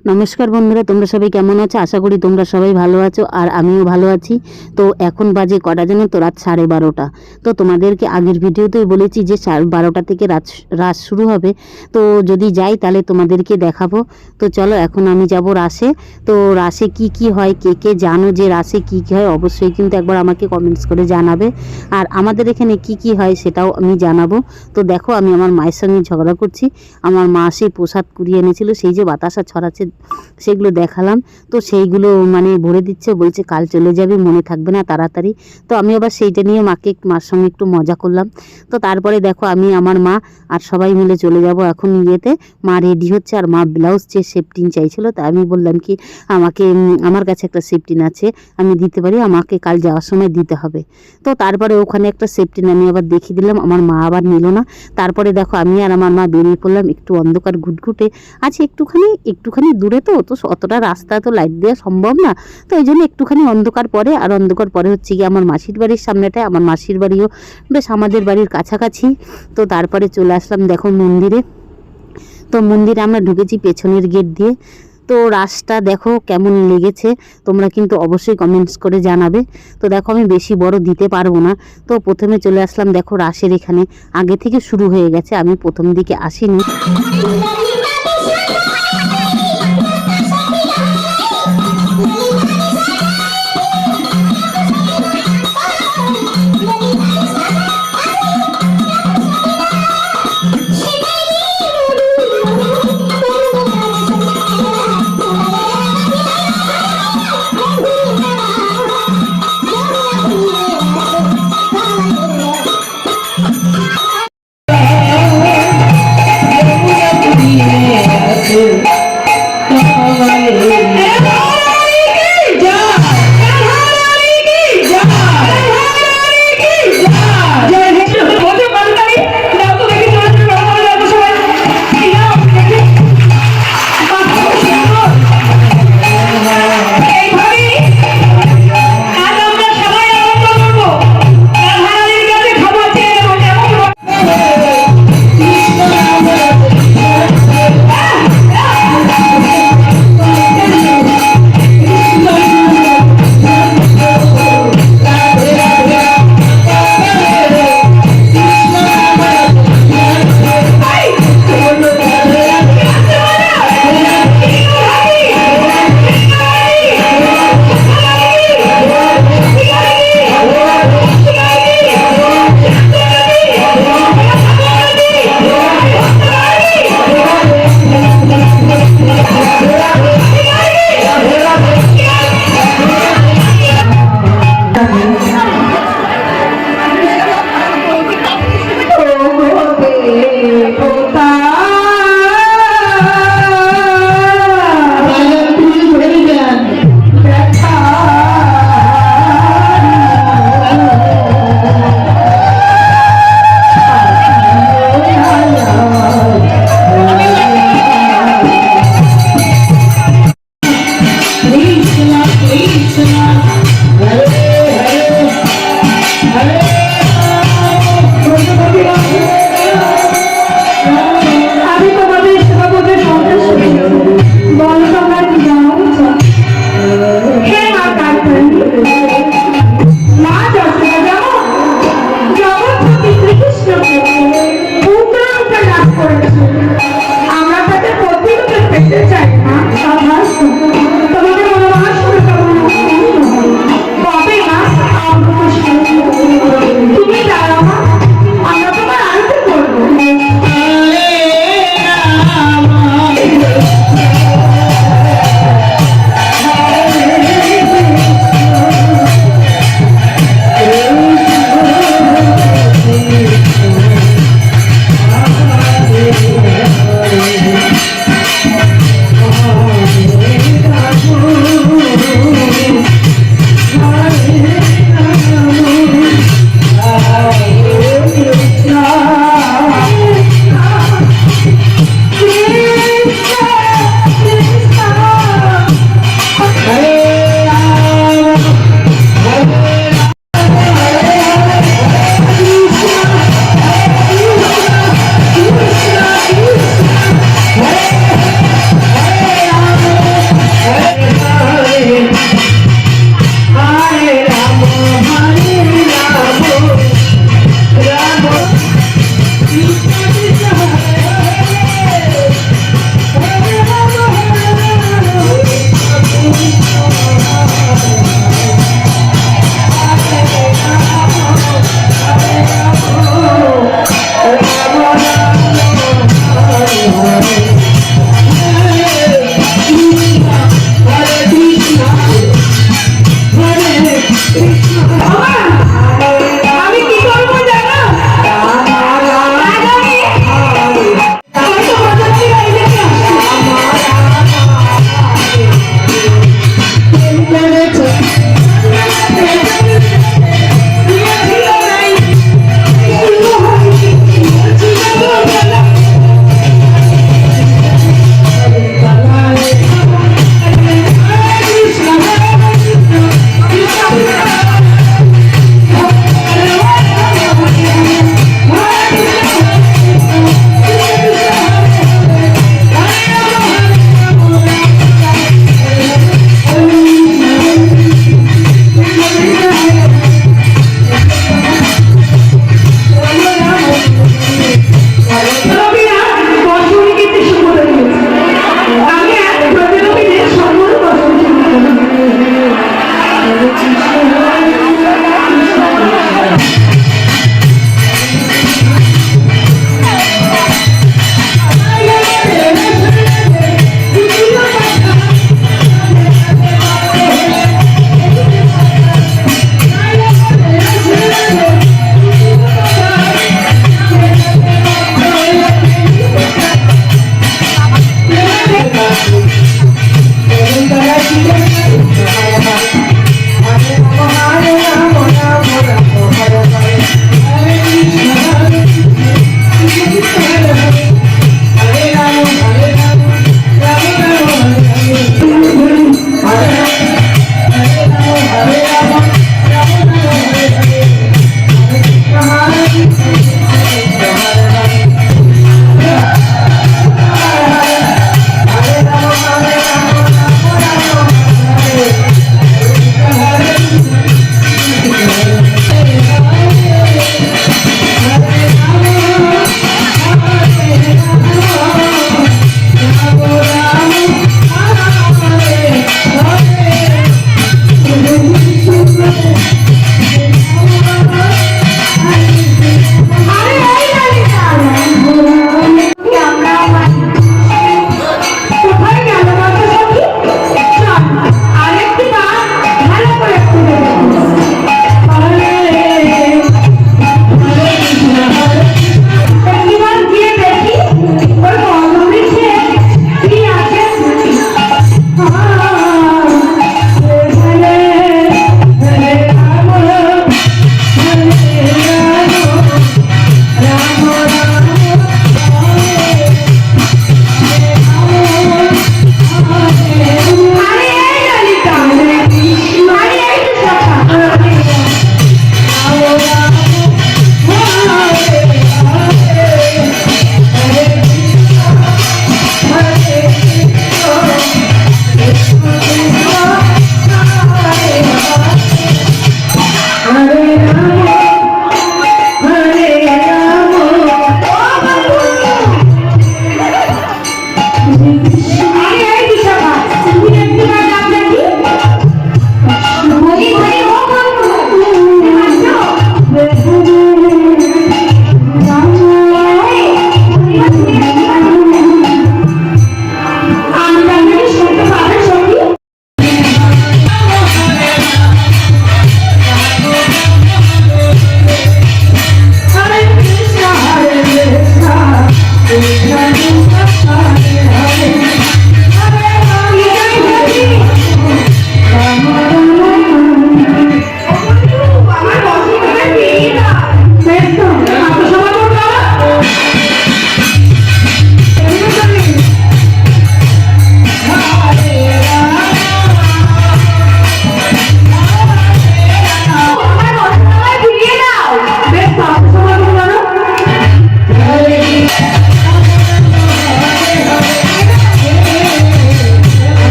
নমস্কার বন্ধুরা, তোমরা সবাই কেমন আছো? আশা করি তোমরা সবাই ভালো আছো আর আমিও ভালো আছি। তো এখন বাজে কটা জানো? তো রাত সাড়ে বারোটা। তো তোমাদেরকে আগের ভিডিওতেই বলেছি যে সাড়ে বারোটা থেকে রাত রাস শুরু হবে। তো যদি যাই তাহলে তোমাদেরকে দেখাবো। তো চলো এখন আমি যাব রাসে। তো রাসে কি কি হয়, কে কে জানো যে রাসে কি কি হয়, অবশ্যই কিন্তু একবার আমাকে কমেন্টস করে জানাবে। আর আমাদের এখানে কি কি হয় সেটাও আমি জানাব। তো দেখো, আমি আমার মায়ের সঙ্গে ঝগড়া করছি। আমার মা সেই প্রসাদ কুড়িয়ে এনেছিল, সেই যে বাতাসা ছড়াচ্ছে সেগুলো দেখালাম। তো সেইগুলো মানে ভরে দিচ্ছে, বলছে কাল চলে যাবে, মনে থাকবে না, তাড়াতাড়ি। তো আমি আবার সেইটা নিয়ে মাকে মার সঙ্গে একটু মজা করলাম। তো তারপরে দেখো, আমি, আমার মা আর সবাই মিলে চলে যাব এখন ইয়েতে। মা রেডি হচ্ছে আর মা ব্লাউজ চেয়ে সেফটিন চাইছিল, তা আমি বললাম কি, আমাকে আমার কাছে একটা সেফটিন আছে, আমি দিতে পারি, আমাকে কাল যাওয়ার সময় দিতে হবে। তো তারপরে ওখানে একটা সেফটিন আমি আবার দেখিয়ে দিলাম, আমার মা আবার নিল না। তারপরে দেখো, আমি আর আমার মা বেরিয়ে পড়লাম, একটু অন্ধকার ঘুটঘুটে আছে একটুখানি একটুখানি দূরে তো তো অতটা রাস্তা, তো লাইট দেওয়া সম্ভব না। তো এই জন্য একটুখানি অন্ধকার পরে, আর অন্ধকার পরে হচ্ছে কি আমার মাসির বাড়ির সামনেটায় আমার মাসির বাড়িও বেশ আমাদের বাড়ির কাছাকাছি। তো তারপরে চলে আসলাম দেখো মন্দিরে। তো মন্দিরে আমরা ঢুকেছি পেছনের গেট দিয়ে। তো রাসটা দেখো কেমন লেগেছে, তোমরা কিন্তু অবশ্যই কমেন্টস করে জানাবে। তো দেখো আমি বেশি বড় দিতে পারব না। তো প্রথমে চলে আসলাম দেখো রাসের এখানে। আগে থেকে শুরু হয়ে গেছে, আমি প্রথম দিকে আসিনি।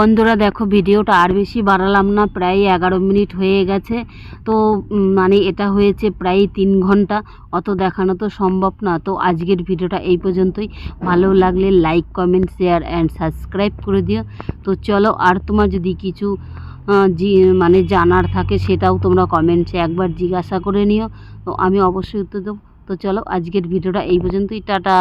বন্ধুরা, দেখো ভিডিওটা আর বেশি বাড়ালাম না, প্রায় এগারো মিনিট হয়ে গেছে। তো মানে এটা হয়েছে প্রায় তিন ঘণ্টা, অত দেখানো তো সম্ভব না। তো আজকের ভিডিওটা এই পর্যন্তই। ভালো লাগলে like comment share and subscribe করে দিও। তো চলো, আর তোমার যদি কিছু মানে জানার থাকে সেটাও তোমরা কমেন্টসে একবার জিজ্ঞাসা করে নিও। তো আমি অবশ্যই উত্তর দেবো। তো চলো, আজকের ভিডিওটা এই পর্যন্তই। টাটা!